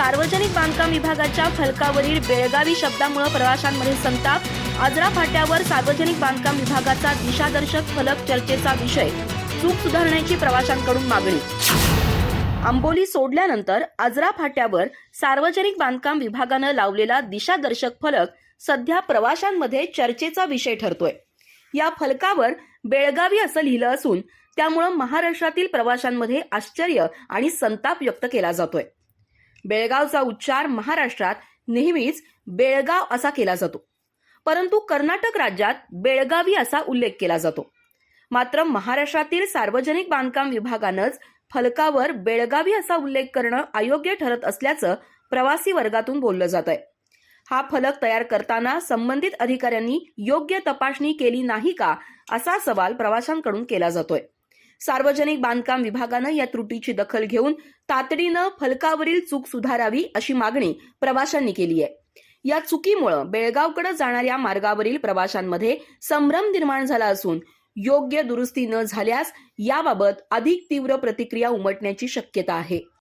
सार्वजनिक बांधकाम विभागाच्या फलकावरील बेळगावी शब्दामुळे प्रवाशांमध्ये संताप आजरा फाट्यावर सार्वजनिक बांधकाम विभागाचा दिशादर्शक फलक चर्चेचा विषय चूक सुधारण्याची प्रवाशांकडून मागणी. आंबोली सोडल्यानंतर आजरा फाट्यावर सार्वजनिक बांधकाम विभागानं लावलेला दिशादर्शक फलक सध्या प्रवाशांमध्ये चर्चेचा विषय ठरतोय. या फलकावर बेळगावी असं लिहिलं असून त्यामुळं महाराष्ट्रातील प्रवाशांमध्ये आश्चर्य आणि संताप व्यक्त केला जातोय. बेळगावचा उच्चार महाराष्ट्रात नेहमीच बेळगाव असा केला जातो. परंतु कर्नाटक राज्यात बेळगावी असा उल्लेख केला जातो. मात्र महाराष्ट्रातील सार्वजनिक बांधकाम विभागानंच फलकावर बेळगावी असा उल्लेख करणं अयोग्य ठरत असल्याचं प्रवासी वर्गातून बोललं जात आहे हा फलक तयार करताना संबंधित अधिकाऱ्यांनी योग्य तपासणी केली नाही का असा सवाल प्रवाशांकडून केला जातोय. सार्वजनिक बांधकाम विभागानं या त्रुटीची दखल घेऊन तातडीनं फलकावरील चूक सुधारावी अशी मागणी प्रवाशांनी केली आहे. या चुकीमुळं बेळगावकडे जाणाऱ्या मार्गावरील प्रवाशांमध्ये संभ्रम निर्माण झाला असून योग्य दुरुस्ती न झाल्यास याबाबत अधिक तीव्र प्रतिक्रिया उमटण्याची शक्यता आहे.